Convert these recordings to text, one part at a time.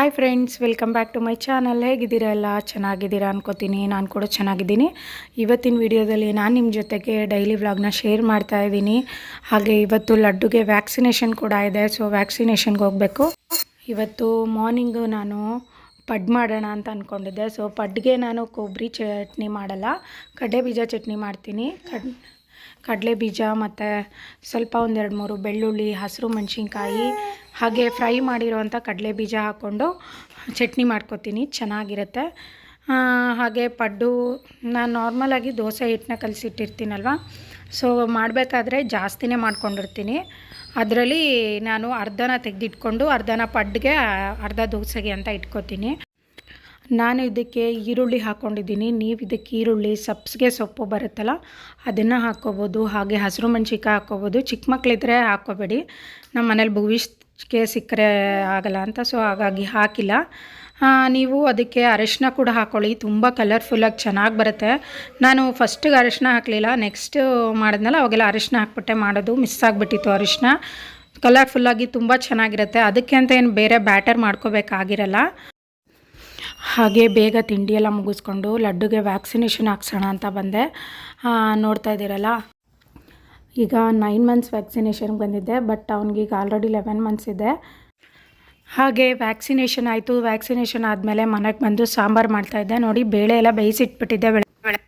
Hi friends welcome back to my channel ಹೇಗಿದ್ದೀರಾ ಎಲ್ಲ? ಚೆನ್ನಾಗಿದ್ದೀರಾ ಅನ್ಕೋತೀನಿ. ನಾನು ಕೂಡ ಚೆನ್ನಾಗಿದ್ದೀನಿ. ಇವತ್ತಿನ ವಿಡಿಯೋದಲ್ಲಿ ನಾನು ನಿಮ್ಮ ಜೊತೆಗೆ ಡೈಲಿ ವ್ಲಾಗ್ನ ಶೇರ್ ಮಾಡ್ತಾ ಇದ್ದೀನಿ. ಹಾಗೆ ಇವತ್ತು ಲಡ್ಡುಗೆ ವ್ಯಾಕ್ಸಿನೇಷನ್ ಕೂಡ ಇದೆ ಸೊ ವ್ಯಾಕ್ಸಿನೇಷನ್ಗೆ ಹೋಗಬೇಕು. ಇವತ್ತು ಮಾರ್ನಿಂಗು ನಾನು ಪಡ್ ಮಾಡೋಣ ಅಂತ ಅಂದ್ಕೊಂಡಿದ್ದೆ ಸೊ ಪಡ್ಗೆ ನಾನು ಕೊಬ್ಬರಿ ಚಟ್ನಿ ಮಾಡಲ್ಲ ಕಡ್ಡೆ ಬೀಜ ಚಟ್ನಿ ಮಾಡ್ತೀನಿ. ಕಡ್ ಕಡಲೆ ಬೀಜ ಮತ್ತು ಸ್ವಲ್ಪ ಒಂದೆರಡು ಮೂರು ಬೆಳ್ಳುಳ್ಳಿ, ಹಸಿರು ಮೆಣಸಿನ್ಕಾಯಿ, ಹಾಗೆ ಫ್ರೈ ಮಾಡಿರೋವಂಥ ಕಡಲೆ ಬೀಜ ಹಾಕ್ಕೊಂಡು ಚಟ್ನಿ ಮಾಡ್ಕೊತೀನಿ. ಚೆನ್ನಾಗಿರುತ್ತೆ. ಹಾಗೆ ಪಡ್ಡು, ನಾನು ನಾರ್ಮಲಾಗಿ ದೋಸೆ ಹಿಟ್ಟನ್ನ ಕಲಸಿಟ್ಟಿರ್ತೀನಲ್ವ? ಸೊ ಮಾಡಬೇಕಾದ್ರೆ ಜಾಸ್ತಿನೇ ಮಾಡ್ಕೊಂಡಿರ್ತೀನಿ. ಅದರಲ್ಲಿ ನಾನು ಅರ್ಧನ ತೆಗೆದಿಟ್ಕೊಂಡು ಅರ್ಧನ ಪಡ್ಗೆ ಅರ್ಧ ದೋಸೆಗೆ ಅಂತ ಇಟ್ಕೊತೀನಿ. ನಾನು ಇದಕ್ಕೆ ಈರುಳ್ಳಿ ಹಾಕ್ಕೊಂಡಿದ್ದೀನಿ ನೀವು ಇದಕ್ಕೆ ಈರುಳ್ಳಿ ಸಬ್ಸಿಗೆ ಸೊಪ್ಪು ಬರುತ್ತಲ್ಲ, ಅದನ್ನು ಹಾಕ್ಕೋಬೋದು ಹಾಗೆ ಹಸಿರು ಮೆಣ್ಸಿನ್ಕಾಯಿ ಹಾಕ್ಕೋಬೋದು ಚಿಕ್ಕ ಮಕ್ಕಳಿದ್ರೆ ಹಾಕ್ಕೋಬೇಡಿ ನಮ್ಮ ಮನೇಲಿ ಭವಿಷ್ಯಕ್ಕೆ ಸಿಕ್ಕರೆ ಆಗಲ್ಲ ಅಂತ, ಸೊ ಹಾಗಾಗಿ ಹಾಕಿಲ್ಲ. ನೀವು ಅದಕ್ಕೆ ಅರಶಿನ ಕೂಡ ಹಾಕ್ಕೊಳ್ಳಿ ತುಂಬ ಕಲರ್ಫುಲ್ಲಾಗಿ ಚೆನ್ನಾಗಿ ಬರುತ್ತೆ. ನಾನು ಫಸ್ಟಿಗೆ ಅರಶಿನ ಹಾಕಲಿಲ್ಲ. ನೆಕ್ಸ್ಟ್ ಮಾಡಿದ್ನಲ್ಲ, ಅವಾಗೆಲ್ಲ ಅರಶಿನ ಹಾಕ್ಬಿಟ್ಟೆ. ಮಾಡೋದು ಮಿಸ್ ಆಗಿಬಿಟ್ಟಿತ್ತು ಅರಶಿನ ಕಲರ್ಫುಲ್ಲಾಗಿ ತುಂಬ ಚೆನ್ನಾಗಿರುತ್ತೆ. ಅದಕ್ಕೆ ಅಂತ ಏನು ಬೇರೆ ಬ್ಯಾಟರ್ ಮಾಡ್ಕೋಬೇಕಾಗಿರಲ್ಲ. ಹಾಗೆ ಬೇಗ ತಿಂಡಿ ಎಲ್ಲ ಮುಗಿಸ್ಕೊಂಡು ಲಡ್ಡುಗೆ ವ್ಯಾಕ್ಸಿನೇಷನ್ ಹಾಕ್ಸೋಣ ಅಂತ ಬಂದೆ. ನೋಡ್ತಾ ಇದ್ದೀರಲ್ಲ? ಈಗ ನೈನ್ ಮಂತ್ಸ್ ವ್ಯಾಕ್ಸಿನೇಷನ್ಗೆ ಬಂದಿದ್ದೆ ಬಟ್ ಅವ್ನಿಗೀಗ ಆಲ್ರೆಡಿ ಲೆವೆನ್ ಮಂತ್ಸ್ ಇದೆ. ಹಾಗೆ ವ್ಯಾಕ್ಸಿನೇಷನ್ ಆಯಿತು. ವ್ಯಾಕ್ಸಿನೇಷನ್ ಆದಮೇಲೆ ಮನೆಗೆ ಬಂದು ಸಾಂಬಾರು ಮಾಡ್ತಾಯಿದ್ದೆ ನೋಡಿ, ಬೇಳೆ ಎಲ್ಲ ಬೇಯಿಸಿಟ್ಬಿಟ್ಟಿದ್ದೆ. ಬೆಳೆ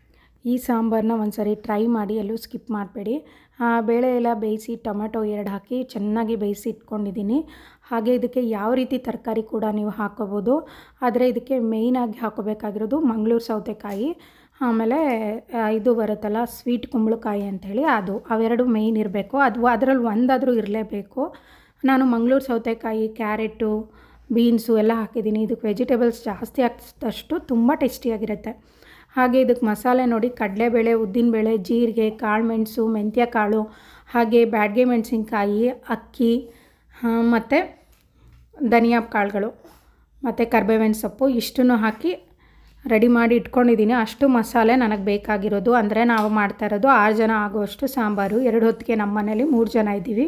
ಈ ಸಾಂಬಾರನ್ನ ಒಂದು ಸರಿ ಟ್ರೈ ಮಾಡಿ, ಎಲ್ಲೂ ಸ್ಕಿಪ್ ಮಾಡಬೇಡಿ. ಬೇಳೆ ಎಲ್ಲ ಬೇಯಿಸಿ, ಟೊಮೆಟೊ ಎರಡು ಹಾಕಿ ಚೆನ್ನಾಗಿ ಬೇಯಿಸಿ ಇಟ್ಕೊಂಡಿದ್ದೀನಿ. ಹಾಗೆ ಇದಕ್ಕೆ ಯಾವ ರೀತಿ ತರಕಾರಿ ಕೂಡ ನೀವು ಹಾಕೋಬೋದು. ಆದರೆ ಇದಕ್ಕೆ ಮೇಯ್ನಾಗಿ ಹಾಕೋಬೇಕಾಗಿರೋದು ಮಂಗಳೂರು ಸೌತೆಕಾಯಿ, ಆಮೇಲೆ ಇದು ಬರುತ್ತಲ್ಲ ಸ್ವೀಟ್ ಕುಂಬಳಕಾಯಿ ಅಂಥೇಳಿ ಅದು. ಅವೆರಡು ಮೇಯ್ನ್ ಇರಬೇಕು. ಅದು ಅದರಲ್ಲಿ ಒಂದಾದರೂ ಇರಲೇಬೇಕು. ನಾನು ಮಂಗಳೂರು ಸೌತೆಕಾಯಿ, ಕ್ಯಾರೆಟು, ಬೀನ್ಸು ಎಲ್ಲ ಹಾಕಿದ್ದೀನಿ. ಇದಕ್ಕೆ ವೆಜಿಟೇಬಲ್ಸ್ ಜಾಸ್ತಿ ಹಾಕಿದಷ್ಟು ತುಂಬ ಟೇಸ್ಟಿಯಾಗಿರುತ್ತೆ. ಹಾಗೆ ಇದಕ್ಕೆ ಮಸಾಲೆ ನೋಡಿ, ಕಡಲೆಬೇಳೆ, ಉದ್ದಿನಬೇಳೆ, ಜೀರಿಗೆ ಕಾಳುಮೆಣಸು ಮೆಂತ್ಯ ಕಾಳು ಹಾಗೆ ಬ್ಯಾಡ್ಗೆ ಮೆಣಸಿನ್ಕಾಯಿ, ಅಕ್ಕಿ ಮತ್ತು ಧನಿಯಾ ಕಾಳುಗಳು, ಮತ್ತು ಕರ್ಬೇವಿನ ಸೊಪ್ಪು, ಇಷ್ಟನ್ನು ಹಾಕಿ ರೆಡಿ ಮಾಡಿ ಇಟ್ಕೊಂಡಿದ್ದೀನಿ. ಅಷ್ಟು ಮಸಾಲೆ ನನಗೆ ಬೇಕಾಗಿರೋದು. ಅಂದರೆ ನಾವು ಮಾಡ್ತಾ ಇರೋದು ಆರು ಜನ ಆಗುವಷ್ಟು ಸಾಂಬಾರು. ಎರಡು ಹೊತ್ತಿಗೆ ನಮ್ಮ ಮನೇಲಿ ಮೂರು ಜನ ಇದ್ದೀವಿ.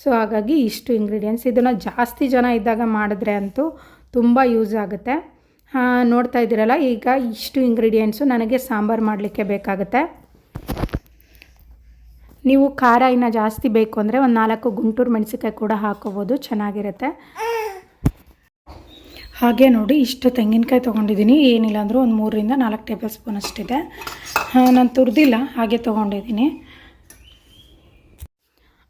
ಸೊ, ಹಾಗಾಗಿ ಇಷ್ಟು ಇಂಗ್ರೀಡಿಯೆಂಟ್ಸ್ ಇದನ್ನು ಜಾಸ್ತಿ ಜನ ಇದ್ದಾಗ ಮಾಡಿದ್ರೆ ಅಂತೂ ತುಂಬ ಯೂಸ್ ಆಗುತ್ತೆ. ನೋಡ್ತಾ ಇದ್ದೀರಲ್ಲ, ಈಗ ಇಷ್ಟು ಇಂಗ್ರೀಡಿಯೆಂಟ್ಸು ನನಗೆ ಸಾಂಬಾರು ಮಾಡಲಿಕ್ಕೆ ಬೇಕಾಗುತ್ತೆ. ನೀವು ಖಾರ ಇನ್ನು ಜಾಸ್ತಿ ಬೇಕು ಅಂದರೆ ಒಂದು ನಾಲ್ಕು ಗುಂಟೂರು ಮೆಣಸಿಕಾಯಿ ಕೂಡ ಹಾಕೋಬೋದು, ಚೆನ್ನಾಗಿರುತ್ತೆ. ಹಾಗೆ ನೋಡಿ, ಇಷ್ಟು ತೆಂಗಿನಕಾಯಿ ತೊಗೊಂಡಿದ್ದೀನಿ. ಏನಿಲ್ಲ ಅಂದರೂ ಒಂದು ಮೂರರಿಂದ ನಾಲ್ಕು ಟೇಬಲ್ ಸ್ಪೂನ್ ಅಷ್ಟಿದೆ. ನಾನು ತುರಿದಿಲ್ಲ, ಹಾಗೆ ತೊಗೊಂಡಿದ್ದೀನಿ.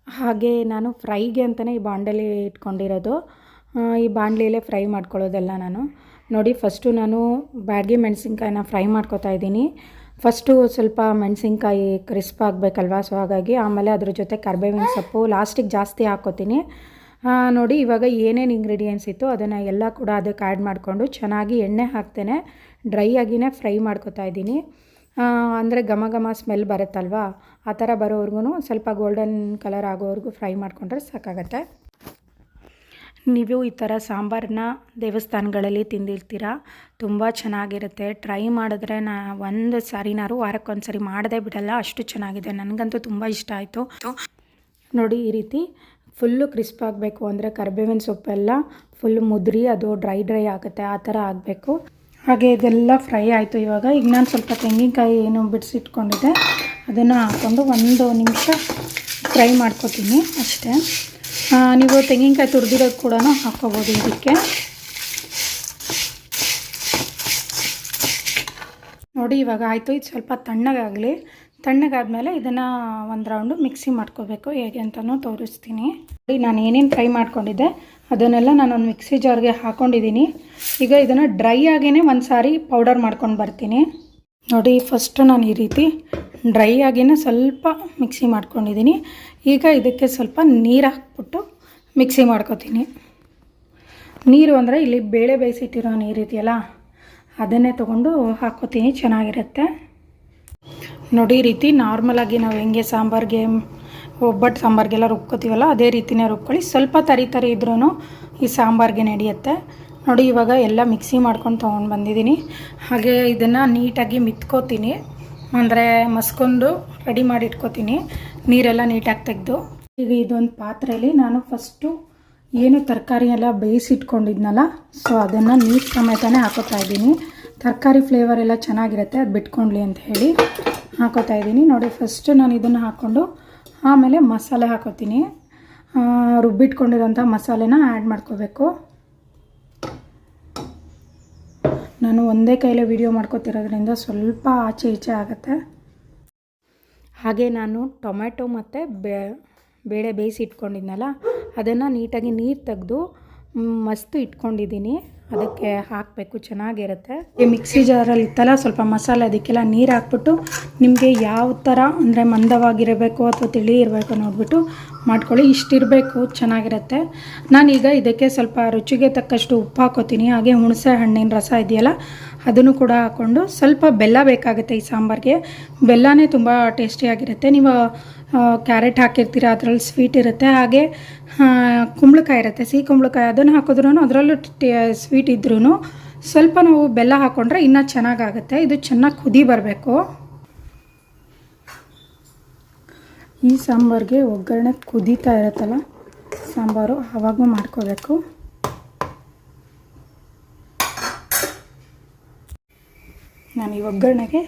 ಹಾಗೆ ನಾನು ಫ್ರೈಗೆ ಅಂತಲೇ ಈ ಬಾಂಡಲಿ ಇಟ್ಕೊಂಡಿರೋದು. ಈ ಬಾಣಲಿಯಲ್ಲೇ ಫ್ರೈ ಮಾಡ್ಕೊಳ್ಳೋದೆಲ್ಲ ನಾನು. ನೋಡಿ ಫಸ್ಟು ನಾನು ಬ್ಯಾಡ್ಗೆ ಮೆಣಸಿನ್ಕಾಯಿನ ಫ್ರೈ ಮಾಡ್ಕೊತಾ ಇದ್ದೀನಿ. ಫಸ್ಟು ಸ್ವಲ್ಪ ಮೆಣಸಿನ್ಕಾಯಿ ಕ್ರಿಸ್ಪ್ ಆಗಬೇಕಲ್ವಾ? ಸೊ ಹಾಗಾಗಿ ಆಮೇಲೆ ಅದ್ರ ಜೊತೆ ಕರ್ಬೇವಿನ ಸೊಪ್ಪು ಲಾಸ್ಟಿಗೆ ಜಾಸ್ತಿ ಹಾಕ್ಕೋತೀನಿ ನೋಡಿ, ಇವಾಗ ಏನೇನು ಇಂಗ್ರೀಡಿಯೆಂಟ್ಸ್ ಇತ್ತು ಅದನ್ನು ಎಲ್ಲ ಕೂಡ ಅದಕ್ಕೆ ಆ್ಯಡ್ ಮಾಡಿಕೊಂಡು ಚೆನ್ನಾಗಿ ಎಣ್ಣೆ ಹಾಕ್ತೇನೆ. ಡ್ರೈ ಆಗಿನೇ ಫ್ರೈ ಮಾಡ್ಕೊತಾ ಇದ್ದೀನಿ. ಅಂದರೆ ಘಮ ಘಮ ಸ್ಮೆಲ್ ಬರುತ್ತಲ್ವಾ? ಆ ಥರ ಬರೋವರೆಗೂ ಸ್ವಲ್ಪ ಗೋಲ್ಡನ್ ಕಲರ್ ಆಗೋವರೆಗೂ ಫ್ರೈ ಮಾಡಿಕೊಂಡ್ರೆ ಸಾಕಾಗತ್ತೆ. ನೀವು ಈ ಥರ ಸಾಂಬಾರನ್ನ ದೇವಸ್ಥಾನಗಳಲ್ಲಿ ತಿಂದಿರ್ತೀರ, ತುಂಬ ಚೆನ್ನಾಗಿರುತ್ತೆ. ಟ್ರೈ ಮಾಡಿದ್ರೆ ನಾ ಒಂದು ಸಾರಿನಾರು ವಾರಕ್ಕೊಂದು ಸಾರಿ ಮಾಡದೇ ಬಿಡಲ್ಲ, ಅಷ್ಟು ಚೆನ್ನಾಗಿದೆ. ನನಗಂತೂ ತುಂಬ ಇಷ್ಟ ಆಯಿತು. ನೋಡಿ, ಈ ರೀತಿ ಫುಲ್ಲು ಕ್ರಿಸ್ಪ್ ಆಗಬೇಕು ಅಂದರೆ ಕರಿಬೇವಿನ ಸೊಪ್ಪೆಲ್ಲ ಫುಲ್ ಮುದ್ರಿ, ಅದು ಡ್ರೈ ಡ್ರೈ ಆಗುತ್ತೆ, ಆ ಥರ ಆಗಬೇಕು. ಹಾಗೆ ಇದೆಲ್ಲ ಫ್ರೈ ಆಯಿತು ಇವಾಗ. ಈಗ ನಾನು ಸ್ವಲ್ಪ ತೆಂಗಿನಕಾಯಿ ಏನು ಬಿಡಿಸಿಟ್ಕೊಂಡಿದ್ದೆ, ಅದನ್ನು ಹಾಕ್ಕೊಂಡು ಒಂದು ನಿಮಿಷ ಫ್ರೈ ಮಾಡ್ಕೊತೀನಿ ಅಷ್ಟೇ. ನೀವು ತೆಂಗಿನಕಾಯಿ ತುರಿದಿರೋದು ಕೂಡ ಹಾಕ್ಕೋಬೋದು ಇದಕ್ಕೆ. ನೋಡಿ, ಇವಾಗ ಆಯಿತು. ಇದು ಸ್ವಲ್ಪ ತಣ್ಣಗಾಗಲಿ. ತಣ್ಣಗಾದ್ಮೇಲೆ ಇದನ್ನು ಒಂದು ರೌಂಡು ಮಿಕ್ಸಿ ಮಾಡ್ಕೋಬೇಕು. ಹೇಗೆ ಅಂತಲೂ ತೋರಿಸ್ತೀನಿ. ನಾನು ಏನೇನು ಫ್ರೈ ಮಾಡ್ಕೊಂಡಿದ್ದೆ, ಅದನ್ನೆಲ್ಲ ನಾನು ಒಂದು ಮಿಕ್ಸಿ ಜಾರ್ಗೆ ಹಾಕ್ಕೊಂಡಿದ್ದೀನಿ ಈಗ ಇದನ್ನು ಡ್ರೈ ಆಗಿಯೇ ಒಂದು ಸಾರಿ ಪೌಡರ್ ಮಾಡ್ಕೊಂಡು ಬರ್ತೀನಿ. ನೋಡಿ ಫಸ್ಟು ನಾನು ಈ ರೀತಿ ಡ್ರೈ ಆಗಿನೇ ಸ್ವಲ್ಪ ಮಿಕ್ಸಿ ಮಾಡ್ಕೊಂಡಿದ್ದೀನಿ. ಈಗ ಇದಕ್ಕೆ ಸ್ವಲ್ಪ ನೀರು ಹಾಕ್ಬಿಟ್ಟು ಮಿಕ್ಸಿ ಮಾಡ್ಕೊತೀನಿ. ನೀರು ಅಂದರೆ ಇಲ್ಲಿ ಬೇಳೆ ಬೇಯಿಸಿಟ್ಟಿರೋ ನೀರು ಇದೆಯಲ್ಲ, ಅದನ್ನೇ ತೊಗೊಂಡು ಹಾಕ್ಕೋತೀನಿ, ಚೆನ್ನಾಗಿರುತ್ತೆ. ನೋಡಿ ರೀತಿ ನಾರ್ಮಲಾಗಿ ನಾವು ಹೆಂಗೆ ಸಾಂಬಾರಿಗೆ, ಒಬ್ಬಟ್ಟು ಸಾಂಬಾರಿಗೆಲ್ಲ ರುಬ್ಕೋತೀವಲ್ಲ, ಅದೇ ರೀತಿನೇ ರುಬ್ಕೊಳ್ಳಿ. ಸ್ವಲ್ಪ ತರಿ ತರಿ ಇದ್ರೂ ಈ ಸಾಂಬಾರಿಗೆ ನಡೆಯುತ್ತೆ. ನೋಡಿ, ಇವಾಗ ಎಲ್ಲ ಮಿಕ್ಸಿ ಮಾಡ್ಕೊಂಡು ತೊಗೊಂಡು ಬಂದಿದ್ದೀನಿ. ಹಾಗೆ ಇದನ್ನು ನೀಟಾಗಿ ಮಿತ್ಕೋತೀನಿ. ಅಂದರೆ ಮಸ್ಕೊಂಡು ರೆಡಿ ಮಾಡಿ ಇಟ್ಕೋತೀನಿ ನೀರೆಲ್ಲ ನೀಟಾಗಿ ತೆಗೆದು. ಈಗ ಇದೊಂದು ಪಾತ್ರೆಯಲ್ಲಿ ನಾನು ಫಸ್ಟು ಏನು ತರಕಾರಿ ಎಲ್ಲ ಬೇಯಿಸಿಟ್ಕೊಂಡಿದ್ನಲ್ಲ, ಸೊ ಅದನ್ನು ನೀರು ಸಮೇತನೇ ಹಾಕೋತಾ ಇದ್ದೀನಿ. ತರಕಾರಿ ಫ್ಲೇವರ್ ಎಲ್ಲ ಚೆನ್ನಾಗಿರುತ್ತೆ, ಅದು ಬಿಟ್ಕೊಂಡ್ಲಿ ಅಂತ ಹೇಳಿ ಹಾಕೋತಾ ಇದ್ದೀನಿ. ನೋಡಿ ಫಸ್ಟು ನಾನು ಇದನ್ನು ಹಾಕ್ಕೊಂಡು ಆಮೇಲೆ ಮಸಾಲೆ ಹಾಕೋತೀನಿ. ರುಬ್ಬಿಟ್ಕೊಂಡಿರೋಂಥ ಮಸಾಲೆನ ಆ್ಯಡ್ ಮಾಡ್ಕೋಬೇಕು. ನಾನು ಒಂದೇ ಕೈಲೇ ವಿಡಿಯೋ ಮಾಡ್ಕೋತಿರೋದ್ರಿಂದ ಸ್ವಲ್ಪ ಆಚೆ ಈಚೆ ಆಗುತ್ತೆ. ಹಾಗೆ ನಾನು ಟೊಮೆಟೊ ಮತ್ತು ಬೇಳೆ ಬೇಯಿಸಿ ಇಟ್ಕೊಂಡಿದ್ನಲ್ಲ ಅದನ್ನು ನೀಟಾಗಿ ನೀರು ತೆಗೆದು ಮಸ್ತು ಇಟ್ಕೊಂಡಿದ್ದೀನಿ. ಅದಕ್ಕೆ ಹಾಕಬೇಕು, ಚೆನ್ನಾಗಿರುತ್ತೆ. ಮಿಕ್ಸಿ ಜಾರಲ್ಲಿ ಇತ್ತಲ್ಲ, ಸ್ವಲ್ಪ ಮಸಾಲೆ, ಅದಕ್ಕೆಲ್ಲ ನೀರು ಹಾಕ್ಬಿಟ್ಟು ನಿಮಗೆ ಯಾವ ಥರ ಅಂದರೆ ಮಂದವಾಗಿರಬೇಕು ಅಥವಾ ತಿಳಿ ಇರಬೇಕು ನೋಡಿಬಿಟ್ಟು ಮಾಡ್ಕೊಳ್ಳಿ. ಇಷ್ಟಿರಬೇಕು, ಚೆನ್ನಾಗಿರುತ್ತೆ. ನಾನೀಗ ಇದಕ್ಕೆ ಸ್ವಲ್ಪ ರುಚಿಗೆ ತಕ್ಕಷ್ಟು ಉಪ್ಪು ಹಾಕೋತೀನಿ. ಹಾಗೆ ಹುಣಸೆ ಹಣ್ಣಿನ ರಸ ಇದೆಯಲ್ಲ, ಅದನ್ನು ಕೂಡ ಹಾಕ್ಕೊಂಡು ಸ್ವಲ್ಪ ಬೆಲ್ಲ ಬೇಕಾಗುತ್ತೆ ಈ ಸಾಂಬಾರಿಗೆ. ಬೆಲ್ಲನೇ ತುಂಬ ಟೇಸ್ಟಿಯಾಗಿರುತ್ತೆ ನೀವು ಕ್ಯಾರೆಟ್ ಹಾಕಿರ್ತೀರ, ಅದರಲ್ಲಿ ಸ್ವೀಟ್ ಇರುತ್ತೆ. ಹಾಗೆ ಕುಂಬಳಕಾಯಿ ಇರುತ್ತೆ. ಸಿಹಿ ಕುಂಬಳಕಾಯಿ, ಅದನ್ನು ಹಾಕಿದ್ರೂ ಅದರಲ್ಲೂ ಸ್ವೀಟ್ ಇದ್ರೂ ಸ್ವಲ್ಪ ನಾವು ಬೆಲ್ಲ ಹಾಕ್ಕೊಂಡ್ರೆ ಇನ್ನೂ ಚೆನ್ನಾಗಾಗುತ್ತೆ. ಇದು ಚೆನ್ನಾಗಿ ಕುದಿ ಬರಬೇಕು. ಈ ಸಾಂಬಾರಿಗೆ ಒಗ್ಗರಣೆ ಕುದೀತಾ ಇರುತ್ತಲ್ಲ, ಸಾಂಬಾರು ಆವಾಗೂ ಮಾಡ್ಕೋಬೇಕು. ನಾನು ಈ ಒಗ್ಗರಣೆಗೆ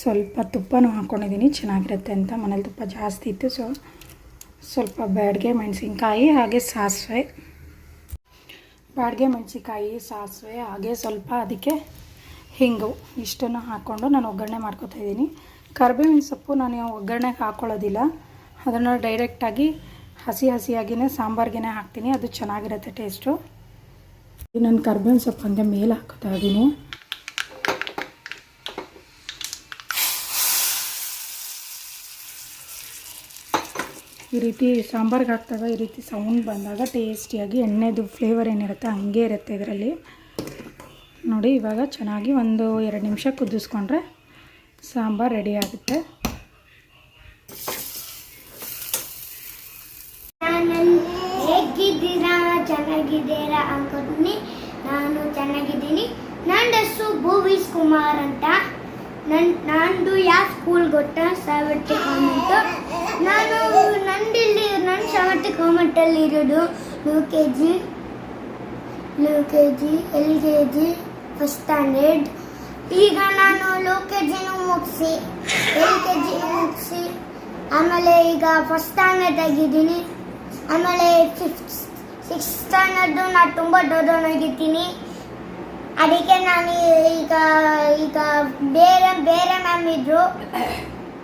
ಸ್ವಲ್ಪ ತುಪ್ಪನೂ ಹಾಕ್ಕೊಂಡಿದ್ದೀನಿ ಚೆನ್ನಾಗಿರುತ್ತೆ ಅಂತ. ಮನೇಲಿ ತುಪ್ಪ ಜಾಸ್ತಿ ಇತ್ತು ಸೊ ಸ್ವಲ್ಪ ಬ್ಯಾಡ್ಗೆ ಮೆಣಸಿನ್ಕಾಯಿ, ಹಾಗೆ ಸಾಸಿವೆ. ಬ್ಯಾಡ್ಗೆ ಮೆಣಸಿನ್ಕಾಯಿ, ಸಾಸಿವೆ, ಹಾಗೆ ಸ್ವಲ್ಪ ಅದಕ್ಕೆ ಹಿಂಗು ಇಷ್ಟನ್ನು ಹಾಕ್ಕೊಂಡು ನಾನು ಒಗ್ಗರಣೆ ಮಾಡ್ಕೊತಾ ಇದ್ದೀನಿ. ಕರ್ಬೇವಿನ ಸೊಪ್ಪು ನಾನು ಒಗ್ಗರಣೆಗೆ ಹಾಕ್ಕೊಳ್ಳೋದಿಲ್ಲ ಅದನ್ನು ಡೈರೆಕ್ಟಾಗಿ ಹಸಿ ಹಸಿಯಾಗಿಯೇ ಸಾಂಬಾರ್ಗೆ ಹಾಕ್ತೀನಿ. ಅದು ಚೆನ್ನಾಗಿರುತ್ತೆ ಟೇಸ್ಟು. ನಾನು ಕರ್ಬೇವಿನ ಸೊಪ್ಪು ಅಂದರೆ ಮೇಲೆ ಹಾಕೋತಾ ಇದ್ದೀನಿ. ಈ ರೀತಿ ಸಾಂಬಾರ್ಗೆ ಹಾಕಿದಾಗ ಈ ರೀತಿ ಸೌಂಡ್ ಬಂದಾಗ ಟೇಸ್ಟಿಯಾಗಿ ಎಣ್ಣೆದು ಫ್ಲೇವರ್ ಏನಿರುತ್ತೆ ಹಂಗೆ ಇರುತ್ತೆ ಇದರಲ್ಲಿ. ನೋಡಿ, ಇವಾಗ ಚೆನ್ನಾಗಿ ಒಂದು ಎರಡು ನಿಮಿಷ ಕುದಿಸ್ಕೊಂಡ್ರೆ ಸಾಂಬಾರು ರೆಡಿ ಆಗುತ್ತೆ. ಚೆನ್ನಾಗಿದ್ದೀರಾ ನಾನು ಚೆನ್ನಾಗಿದ್ದೀನಿ. ನನ್ನ ಹೆಸರು ಭೂವೀಸ್ ಕುಮಾರ್ ಅಂತ. ನನ್ ನಂದು ಯಾವ ಸ್ಕೂಲ್ ಗೊತ್ತಾ? ಸಾವರ್ತಿ ಕಾಮೆಂಟು ನಾನು ನಂದಿಲ್ಲಿ ನನ್ನ ಸಾವರ್ತಿ ಕಾಮೆಂಟಲ್ಲಿ ಇರೋದು U K G U K G L K G first standard ಈಗ ನಾನು ಲೋ ಕೆ ಜಿನೂ ಮುಗಿಸಿ ಎಲ್ ಕೆ ಜಿ ಮುಗಿಸಿ, ಆಮೇಲೆ ಈಗ ಫಸ್ಟ್ ಸ್ಟ್ಯಾಂಡರ್ಡ್ ಆಗಿದ್ದೀನಿ. ಆಮೇಲೆ ಫಿಫ್ತ್ ಸಿಕ್ಸ್ ಸ್ಟ್ಯಾಂಡರ್ಡು ನಾನು ತುಂಬ ದೊಡ್ಡವನಾಗಿದ್ದೀನಿ. ಅದಕ್ಕೆ ನಾನು ಈಗ ಈಗ ಬೇರೆ ಬೇರೆ ಮ್ಯಾಮ್ ಇದ್ರು.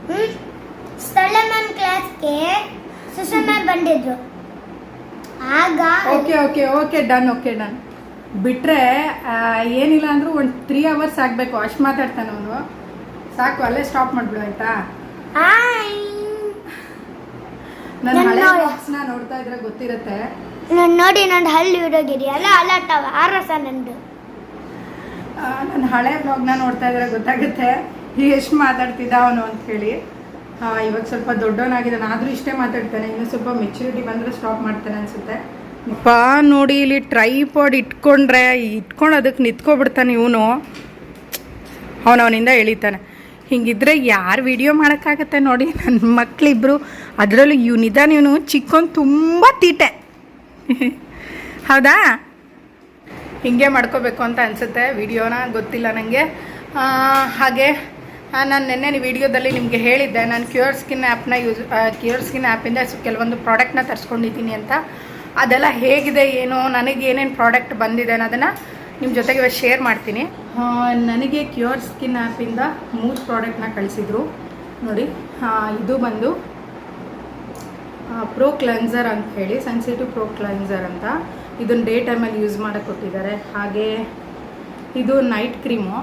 ಹ್ಮ್? ಸ್ಥಳ ಮ್ಯಾಮ್ ಕ್ಲಾಸ್ಗೆ ಮ್ಯಾಮ್ ಬಂದಿದ್ರು. ಆಗ okay okay okay done okay done ಬಿಟ್ರೆ ಏನಿಲ್ಲ ಅಂದ್ರೆ ಒಂದು ತ್ರೀ ಅವರ್ಸ್ ಆಗಬೇಕು. ಅಷ್ಟು ಮಾತಾಡ್ತಾನೆ ಅವನು. ಸಾಕು ಅಲ್ಲೇ ಸ್ಟಾಪ್ ಮಾಡ್ಬಿಡು ಆಯ್ತಾ. ನನ್ನ ಹಳೆ. ಬಾಕ್ಸ್ನ ನೋಡ್ತಾ ಇದ್ರೆ ಗೊತ್ತಿರುತ್ತೆ. ನಾನ್ ನೋಡಿ ನಂದು ಹಳ್ಳಿ ಹುಡುಗಿರಿ ಅಲ್ಲ ಅಲ್ಲ ಆರಸ ನಂದು. ನನ್ನ ಹಳೆ ಬ್ಲಾಗ್ನ ನೋಡ್ತಾ ಇದ್ರೆ ಗೊತ್ತಾಗುತ್ತೆ. ಎಷ್ಟು ಮಾತಾಡ್ತಿದ್ದ ಅವನು ಅಂತ ಹೇಳಿ. ಇವಾಗ ಸ್ವಲ್ಪ ದೊಡ್ಡವನಾಗಿದ್ದಾನೆ. ಆದರೂ ಇಷ್ಟೇ ಮಾತಾಡ್ತಾನೆ. ಇನ್ನು ಸ್ವಲ್ಪ ಮೆಚುರಿಟಿ ಬಂದರೆ ಸ್ಟಾಪ್ ಮಾಡ್ತಾನೆ ಅನಿಸುತ್ತೆ. ಪಾ ನೋಡಿ, ಇಲ್ಲಿ ಟ್ರೈಪಾಡ್ ಇಟ್ಕೊಂಡ್ರೆ, ಇಟ್ಕೊಂಡು ಅದಕ್ಕೆ ನಿಂತ್ಕೊಬಿಡ್ತಾನೆ ಇವನು. ಅವನವನಿಂದ ಎಳಿತಾನೆ. ಹಿಂಗಿದ್ರೆ ಯಾರು ವಿಡಿಯೋ ಮಾಡೋಕ್ಕಾಗತ್ತೆ ನೋಡಿ ನನ್ನ ಮಕ್ಕಳಿಬ್ರು ಅದರಲ್ಲೂ ಇವನಿದ್ದಾನೆ ಇವನು. ಚಿಕ್ಕೊಂದು ತುಂಬ ತೀಟೆ. ಹೌದಾ? ಹಿಂಗೆ ಮಾಡ್ಕೋಬೇಕು ಅಂತ ಅನಿಸುತ್ತೆ. ವಿಡಿಯೋನ ಗೊತ್ತಿಲ್ಲ ನನಗೆ ಹಾಗೆ ನಾನು ನಿನ್ನೆ ವಿಡಿಯೋದಲ್ಲಿ ನಿಮಗೆ ಹೇಳಿದ್ದೆ. ನಾನು ಕ್ಯೂರ್ ಸ್ಕಿನ್ ಆ್ಯಪ್ನ ಯೂಸ್ ಕ್ಯೂರ್ ಸ್ಕಿನ್ ಆ್ಯಪಿಂದ ಕೆಲವೊಂದು ಪ್ರಾಡಕ್ಟ್ನ ತರಿಸ್ಕೊಂಡಿದ್ದೀನಿ ಅಂತ. ಅದೆಲ್ಲ ಹೇಗಿದೆ, ಏನು, ನನಗೆ ಏನೇನು ಪ್ರಾಡಕ್ಟ್ ಬಂದಿದೆ ಅನ್ನೋದನ್ನು ನಿಮ್ಮ ಜೊತೆಗೆ ಶೇರ್ ಮಾಡ್ತೀನಿ. ನನಗೆ ಕ್ಯೂರ್ ಸ್ಕಿನ್ ಆ್ಯಪಿಂದ ಮೂರು ಪ್ರಾಡಕ್ಟ್ನ ಕಳಿಸಿದ್ರು. ನೋಡಿ ಇದು ಬಂದು ಪ್ರೋ ಕ್ಲೆನ್ಸರ್ ಅಂತ ಹೇಳಿ ಸೆನ್ಸಿಟಿವ್ ಪ್ರೋ ಕ್ಲೆನ್ಸರ್ ಅಂತ. ಇದನ್ನು ಡೇ ಟೈಮಲ್ಲಿ ಯೂಸ್ ಮಾಡೋಕ್ಕೆ ಕೊಟ್ಟಿದ್ದಾರೆ. ಹಾಗೆ ಇದು ನೈಟ್ ಕ್ರೀಮು.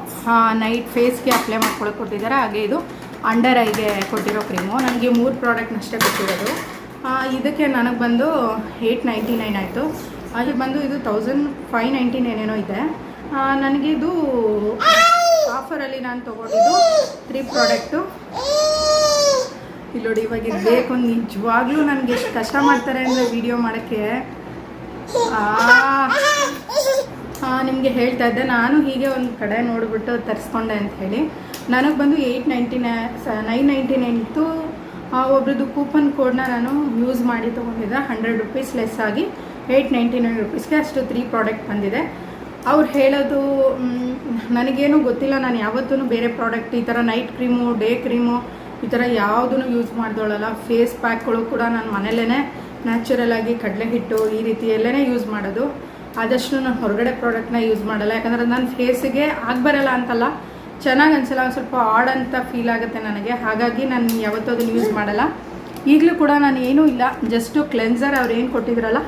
ನೈಟ್ ಫೇಸ್ಗೆ ಅಪ್ಲೈ ಮಾಡ್ಕೊಳಕ್ಕೆ ಕೊಟ್ಟಿದ್ದಾರೆ. ಹಾಗೆ ಇದು ಅಂಡರ್ ಐಗೆ ಕೊಟ್ಟಿರೋ ಕ್ರೀಮು ನನಗೆ ಮೂರು ಪ್ರಾಡಕ್ಟ್ನಷ್ಟೇ ಕೊಟ್ಟಿರೋದು. ಇದಕ್ಕೆ ನನಗೆ ಬಂದು ಏಯ್ಟ್ ನೈಂಟಿ ನೈನ್ ಆಯಿತು. ಅಲ್ಲಿ ಬಂದು ಇದು ತೌಸಂಡ್ ಫೈವ್ ನೈಂಟಿ ನೈನ್ ಏನೋ ಇದೆ. ನನಗಿದು ಆಫರಲ್ಲಿ ನಾನು ತೊಗೊಂಡಿದ್ದು ತ್ರೀ ಪ್ರಾಡಕ್ಟು ಇಲ್ಲಿ ನೋಡಿ ಇವಾಗ ಇದು ಬೇಕು. ನಿಜವಾಗ್ಲೂ ನನಗೆ ಎಷ್ಟು ಕಷ್ಟ ಮಾಡ್ತಾರೆ ಅಂದರೆ ವಿಡಿಯೋ ಮಾಡೋಕ್ಕೆ. ನಿಮಗೆ ಹೇಳ್ತಾ ಇದ್ದೆ. ನಾನು ಹೀಗೆ ಒಂದು ಕಡೆ ನೋಡಿಬಿಟ್ಟು ತರಿಸ್ಕೊಂಡೆ ಅಂತ ಹೇಳಿ. ನನಗೆ ಬಂದು eight ninety nine nine ninety nine ಇತ್ತು ಒಬ್ರದ್ದು ಕೂಪನ್ ಕೋಡ್ನ ನಾನು ಯೂಸ್ ಮಾಡಿ ತೊಗೊಂಡಿದ್ದೆ. ಹಂಡ್ರೆಡ್ ರುಪೀಸ್ ಲೆಸ್ ಆಗಿ ಏಯ್ಟ್ ನೈಂಟಿ ನೈನ್ ರುಪೀಸ್ಗೆ ಅಷ್ಟು ತ್ರೀ ಪ್ರಾಡಕ್ಟ್ ಬಂದಿದೆ. ಅವ್ರು ಹೇಳೋದು ನನಗೇನು ಗೊತ್ತಿಲ್ಲ. ನಾನು ಯಾವತ್ತೂ ಬೇರೆ ಪ್ರಾಡಕ್ಟ್ ಈ ಥರ ನೈಟ್ ಕ್ರೀಮು ಡೇ ಕ್ರೀಮು ಈ ಥರ ಯಾವುದೂ ಯೂಸ್ ಮಾಡ್ದೋಳಲ್ಲ. ಫೇಸ್ ಪ್ಯಾಕ್ಗಳು ಕೂಡ ನಾನು ಮನೇಲೇ ನ್ಯಾಚುರಲ್ ಆಗಿ ಕಡಲೆ ಹಿಟ್ಟು ಈ ರೀತಿ ಎಲ್ಲನೇ ಯೂಸ್ ಮಾಡೋದು. ಆದಷ್ಟು ನಾನು ಹೊರಗಡೆ ಪ್ರಾಡಕ್ಟ್ನ ಯೂಸ್ ಮಾಡಲ್ಲ. ಯಾಕಂದರೆ ನನ್ನ ಫೇಸಿಗೆ ಆಗಬರಲ್ಲ ಅಂತಲ್ಲ. ಚೆನ್ನಾಗಿ ಅನ್ಸಲ್ಲ, ಒಂದು ಸ್ವಲ್ಪ ಆಡ್ ಅಂತ ಫೀಲ್ ಆಗುತ್ತೆ ನನಗೆ. ಹಾಗಾಗಿ ನಾನು ಯಾವತ್ತೂ ಅದನ್ನು ಯೂಸ್ ಮಾಡಲ್ಲ. ಈಗಲೂ ಕೂಡ ನಾನು ಏನೂ ಇಲ್ಲ. ಜಸ್ಟು ಕ್ಲೆನ್ಸರ್ ಅವ್ರು ಏನು ಕೊಟ್ಟಿದ್ರಲ್ಲ,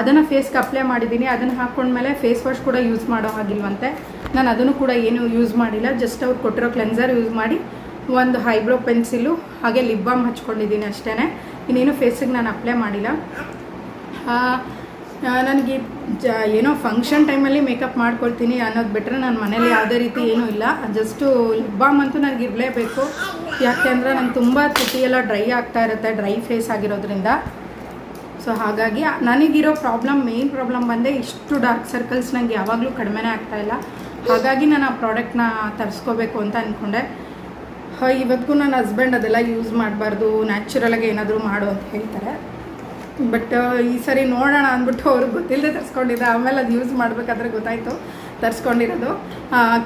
ಅದನ್ನು ಫೇಸ್ಗೆ ಅಪ್ಲೈ ಮಾಡಿದ್ದೀನಿ ಅದನ್ನು ಹಾಕ್ಕೊಂಡ್ಮೇಲೆ ಫೇಸ್ ವಾಶ್ ಕೂಡ ಯೂಸ್ ಮಾಡೋ ಹಾಗಿಲ್ವಂತೆ. ನಾನು ಅದನ್ನು ಕೂಡ ಏನು ಯೂಸ್ ಮಾಡಿಲ್ಲ. ಜಸ್ಟ್ ಅವ್ರು ಕೊಟ್ಟಿರೋ ಕ್ಲೆನ್ಸರ್ ಯೂಸ್ ಮಾಡಿ, ಒಂದು ಹೈಬ್ರೋ ಪೆನ್ಸಿಲು ಹಾಗೆ ಲಿಪ್ ಬಾಮ್ ಹಚ್ಕೊಂಡಿದ್ದೀನಿ ಅಷ್ಟೇ ಇನ್ನೇನು ಫೇಸಿಗೆ ನಾನು ಅಪ್ಲೈ ಮಾಡಿಲ್ಲ. ನನಗೆ ಜ, ಏನೋ ಫಂಕ್ಷನ್ ಟೈಮಲ್ಲಿ ಮೇಕಪ್ ಮಾಡ್ಕೊಳ್ತೀನಿ ಅನ್ನೋದು ಬಿಟ್ಟರೆ ನನ್ನ ಮನೇಲಿ ಯಾವುದೇ ರೀತಿ ಏನೂ ಇಲ್ಲ. ಜಸ್ಟು ಲಿಪ್ ಬಾಮ್ ಅಂತೂ ನನಗೆ ಇರಲೇಬೇಕು. ಯಾಕೆ ಅಂದರೆ ನಂಗೆ ತುಂಬ ತುಟಿ ಎಲ್ಲ ಡ್ರೈ ಆಗ್ತಾ ಇರುತ್ತೆ ಡ್ರೈ ಫೇಸ್ ಆಗಿರೋದ್ರಿಂದ. ಸೊ ಹಾಗಾಗಿ ನನಗಿರೋ ಪ್ರಾಬ್ಲಮ್ ಮೇನ್ ಪ್ರಾಬ್ಲಮ್ ಬಂದೆ ಇಷ್ಟು ಡಾರ್ಕ್ ಸರ್ಕಲ್ಸ್ ನನಗೆ ಯಾವಾಗಲೂ ಕಡಿಮೆನೇ ಆಗ್ತಾ ಇಲ್ಲ. ಹಾಗಾಗಿ ನಾನು ಆ ಪ್ರಾಡಕ್ಟ್ನ ತರಿಸ್ಕೋಬೇಕು ಅಂತ ಅಂದ್ಕೊಂಡೆ ಇವತ್ತಿಗೂ ನನ್ನ ಹಸ್ಬೆಂಡ್ ಅದೆಲ್ಲ ಯೂಸ್ ಮಾಡಬಾರ್ದು ನ್ಯಾಚುರಲಾಗಿ ಏನಾದರೂ ಮಾಡು ಅಂತ ಹೇಳ್ತಾರೆ. ಬಟ್ ಈ ಸರಿ ನೋಡೋಣ ಅಂದ್ಬಿಟ್ಟು ಅವ್ರಿಗೆ ಗೊತ್ತಿಲ್ಲದೆ ತರಿಸ್ಕೊಂಡಿದ್ದೆ. ಆಮೇಲೆ ಅದು ಯೂಸ್ ಮಾಡಬೇಕಾದ್ರೆ ಗೊತ್ತಾಯಿತು ತರಿಸ್ಕೊಂಡಿರೋದು.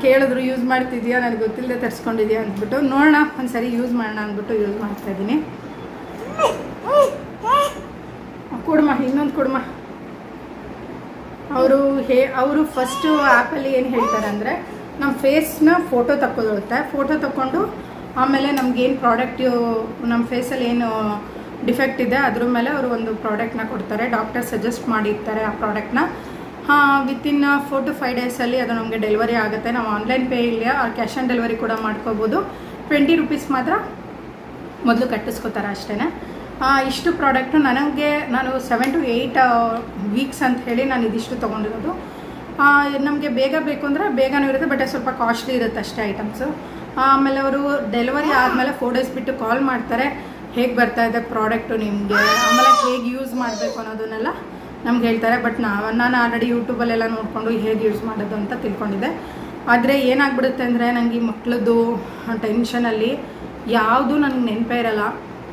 ಕೇಳಿದ್ರು ಯೂಸ್ ಮಾಡ್ತಿದ್ಯಾ? ನನಗೆ ಗೊತ್ತಿಲ್ಲದೆ ತರಿಸ್ಕೊಂಡಿದ್ಯಾ? ಅಂದ್ಬಿಟ್ಟು, ನೋಡೋಣ ಒಂದು ಸರಿ ಯೂಸ್ ಮಾಡೋಣ ಅಂದ್ಬಿಟ್ಟು ಯೂಸ್ ಮಾಡ್ತಾಯಿದ್ದೀನಿ ಕೊಡಮ್ಮ ಇನ್ನೊಂದು ಕೊಡಮ್ಮ ಅವರು ಹೇ, ಅವರು ಫಸ್ಟು ಆ್ಯಪಲ್ಲಿ ಏನು ಹೇಳ್ತಾರೆ ಅಂದರೆ ನಮ್ಮ ಫೇಸ್ನ ಫೋಟೋ ತಕ್ಕೊಳ್ಳುತ್ತೆ ಫೋಟೋ ತಕ್ಕೊಂಡು ಆಮೇಲೆ ನಮ್ಗೇನು ಪ್ರಾಡಕ್ಟ್ ನಮ್ಮ ಫೇಸಲ್ಲಿ ಏನು ಡಿಫೆಕ್ಟ್ ಇದೆ, ಅದ್ರ ಮೇಲೆ ಅವರು ಒಂದು ಪ್ರಾಡಕ್ಟ್ನ ಕೊಡ್ತಾರೆ. ಡಾಕ್ಟರ್ ಸಜೆಸ್ಟ್ ಮಾಡಿರ್ತಾರೆ ಆ ಪ್ರಾಡಕ್ಟ್ನ ವಿತಿನ್ ಫೋರ್ ಟು ಫೈವ್ ಡೇಸಲ್ಲಿ ಅದು ನಮಗೆ ಡೆಲಿವರಿ ಆಗುತ್ತೆ. ನಾವು ಆನ್ಲೈನ್ ಪೇ ಇಲ್ಲ ಕ್ಯಾಶ್ ಆನ್ ಡೆಲಿವರಿ ಕೂಡ ಮಾಡ್ಕೋಬೋದು. ಟ್ವೆಂಟಿ ರುಪೀಸ್ ಮಾತ್ರ ಮೊದಲು ಕಟ್ಟಿಸ್ಕೋತಾರೆ ಅಷ್ಟೇ ಇಷ್ಟು ಪ್ರಾಡಕ್ಟು ನನಗೆ, ನಾನು ಸೆವೆನ್ ಟು ಏಯ್ಟ್ ವೀಕ್ಸ್ ಅಂತ ಹೇಳಿ ನಾನು ಇದಿಷ್ಟು ತೊಗೊಂಡಿರೋದು. ನಮಗೆ ಬೇಗ ಬೇಕು ಅಂದರೆ ಬೇಗನೂ ಇರುತ್ತೆ ಬಟ್ ಸ್ವಲ್ಪ ಕಾಸ್ಟ್ಲಿ ಇರುತ್ತೆ ಅಷ್ಟೇ ಐಟಮ್ಸು ಆಮೇಲೆ ಅವರು ಡೆಲಿವರಿ ಆದಮೇಲೆ ಫೋರ್ ಡೇಸ್ ಬಿಟ್ಟು ಕಾಲ್ ಮಾಡ್ತಾರೆ. ಹೇಗೆ ಬರ್ತಾ ಇದೆ ಪ್ರಾಡಕ್ಟು ನಿಮಗೆ? ಆಮೇಲೆ ಹೇಗೆ ಯೂಸ್ ಮಾಡಬೇಕು ಅನ್ನೋದನ್ನೆಲ್ಲ ನಮ್ಗೆ ಹೇಳ್ತಾರೆ. ಬಟ್ ನಾವು, ನಾನು ಆಲ್ರೆಡಿ ಯೂಟ್ಯೂಬಲ್ಲೆಲ್ಲ ನೋಡಿಕೊಂಡು ಹೇಗೆ ಯೂಸ್ ಮಾಡೋದು ಅಂತ ತಿಳ್ಕೊಂಡಿದ್ದೆ. ಆದರೆ ಏನಾಗ್ಬಿಡುತ್ತೆ ಅಂದರೆ ನನಗೆ ಈ ಮಕ್ಕಳದ್ದು ಟೆನ್ಷನಲ್ಲಿ ಯಾವುದು ನನಗೆ ನೆನಪೇ ಇರಲ್ಲ.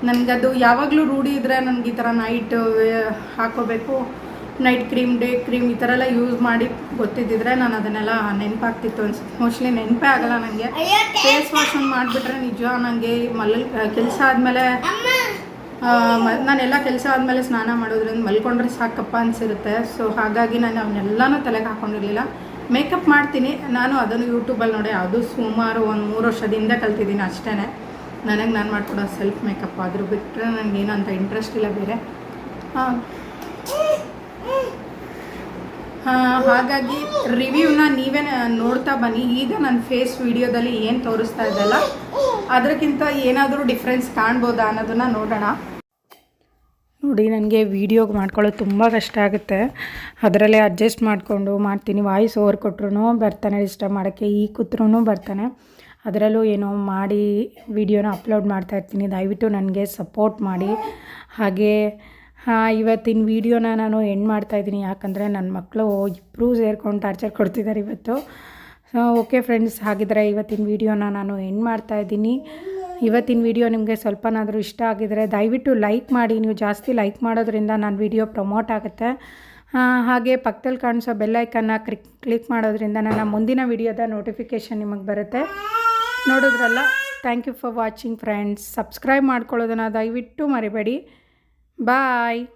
ನನಗದು ಯಾವಾಗಲೂ ರೂಢಿ ಇದ್ದರೆ ನನಗೆ ಈ ಥರ ನೈಟ್ ಹಾಕೋಬೇಕು. ನೈಟ್ ಕ್ರೀಮ್ ಡೇ ಕ್ರೀಮ್ ಈ ಥರ ಎಲ್ಲ ಯೂಸ್ ಮಾಡಿ ಗೊತ್ತಿದ್ದಿದ್ರೆ ನಾನು ಅದನ್ನೆಲ್ಲ ನೆನಪಾಗ್ತಿತ್ತು ಅನ್ಸುತ್ತೆ. ಮೋಸ್ಟ್ಲಿ ನೆನಪೇ ಆಗಲ್ಲ ನನಗೆ ಫೇಸ್ ವಾಶ್ ಒಂದು ಮಾಡಿಬಿಟ್ರೆ ನಿಜ ನನಗೆ ಮಲ್ ಕೆಲಸ ಆದಮೇಲೆ ನಾನೆಲ್ಲ ಕೆಲಸ ಆದಮೇಲೆ ಸ್ನಾನ ಮಾಡೋದ್ರಿಂದ ಮಲ್ಕೊಂಡ್ರೆ ಸಾಕಪ್ಪ ಅನಿಸಿರುತ್ತೆ. ಸೊ ಹಾಗಾಗಿ ನಾನು ಅವನ್ನೆಲ್ಲನೂ ತಲೆಗೆ ಹಾಕೊಂಡಿರಲಿಲ್ಲ. ಮೇಕಪ್ ಮಾಡ್ತೀನಿ. ನಾನು ಅದನ್ನು ಯೂಟ್ಯೂಬಲ್ಲಿ ನೋಡಿ ಅದು ಸುಮಾರು ಒಂದು ಮೂರು ವರ್ಷದಿಂದ ಕಲ್ತಿದ್ದೀನಿ ಅಷ್ಟೇ ನನಗೆ ನಾನು ಮಾಡ್ಕೊಡೋ ಸೆಲ್ಫ್ ಮೇಕಪ್ ಆದರೂ ಬಿಟ್ಟರೆ ನನಗೇನು ಅಂತ ಇಂಟ್ರೆಸ್ಟ್ ಇಲ್ಲ ಬೇರೆ. ಹಾಂ ಹಾಗಾಗಿ ರಿವ್ಯೂನ ನೀವೇ ನೋಡ್ತಾ ಬನ್ನಿ. ಈಗ ನನ್ನ ಫೇಸ್ ವಿಡಿಯೋದಲ್ಲಿ ಏನು ತೋರಿಸ್ತಾ ಇದ್ದಲ್ಲ ಅದಕ್ಕಿಂತ ಏನಾದರೂ ಡಿಫ್ರೆನ್ಸ್ ಕಾಣ್ಬೋದಾ ಅನ್ನೋದನ್ನ ನೋಡೋಣ. ನೋಡಿ, ನನಗೆ ವೀಡಿಯೋಗೆ ಮಾಡ್ಕೊಳ್ಳೋದು ತುಂಬ ಕಷ್ಟ ಆಗುತ್ತೆ. ಅದರಲ್ಲೇ ಅಡ್ಜಸ್ಟ್ ಮಾಡಿಕೊಂಡು ಮಾಡ್ತೀನಿ. ವಾಯ್ಸ್ ಓವರ್ ಕೊಟ್ರೂ ಬರ್ತಾನೆ ಡಿಸ್ಟರ್ಬ್ ಮಾಡೋಕ್ಕೆ ಈ ಕೂತ್ರೂ ಬರ್ತಾನೆ. ಅದರಲ್ಲೂ ಏನೋ ಮಾಡಿ ವಿಡಿಯೋನ ಅಪ್ಲೋಡ್ ಮಾಡ್ತಾ ಇರ್ತೀನಿ. ದಯವಿಟ್ಟು ನನಗೆ ಸಪೋರ್ಟ್ ಮಾಡಿ. ಹಾಗೆ ಹಾಂ, ಇವತ್ತಿನ ವೀಡಿಯೋನ ನಾನು ಎಂಡ್ ಮಾಡ್ತಾಯಿದ್ದೀನಿ ಯಾಕಂದರೆ ನನ್ನ ಮಕ್ಕಳು ಇಬ್ಬರೂ ಸೇರ್ಕೊಂಡು ಟಾರ್ಚರ್ ಕೊಡ್ತಿದ್ದಾರೆ ಇವತ್ತು. ಓಕೆ ಫ್ರೆಂಡ್ಸ್ ಹಾಗಿದ್ರೆ ಇವತ್ತಿನ ವೀಡಿಯೋನ ನಾನು ಎಂಡ್ ಮಾಡ್ತಾ ಇದ್ದೀನಿ. ಇವತ್ತಿನ ವೀಡಿಯೋ ನಿಮಗೆ ಸ್ವಲ್ಪನಾದರೂ ಇಷ್ಟ ಆಗಿದರೆ ದಯವಿಟ್ಟು ಲೈಕ್ ಮಾಡಿ. ನೀವು ಜಾಸ್ತಿ ಲೈಕ್ ಮಾಡೋದ್ರಿಂದ ನನ್ನ ವಿಡಿಯೋ ಪ್ರಮೋಟ್ ಆಗುತ್ತೆ. ಹಾಗೆ ಪಕ್ಕದಲ್ಲಿ ಕಾಣಿಸೋ ಬೆಲ್ಲೈಕನ್ನ ಕ್ಲಿಕ್ ಕ್ಲಿಕ್ ಮಾಡೋದ್ರಿಂದ ನನ್ನ ಮುಂದಿನ ವೀಡಿಯೋದ ನೋಟಿಫಿಕೇಷನ್ ನಿಮಗೆ ಬರುತ್ತೆ. ನೋಡಿದ್ರಲ್ಲ? Thank you for watching friends subscribe ಮಾಡ್ಕೊಳ್ಳೋದನ್ನು ದಯವಿಟ್ಟು ಮರಿಬೇಡಿ. Bye.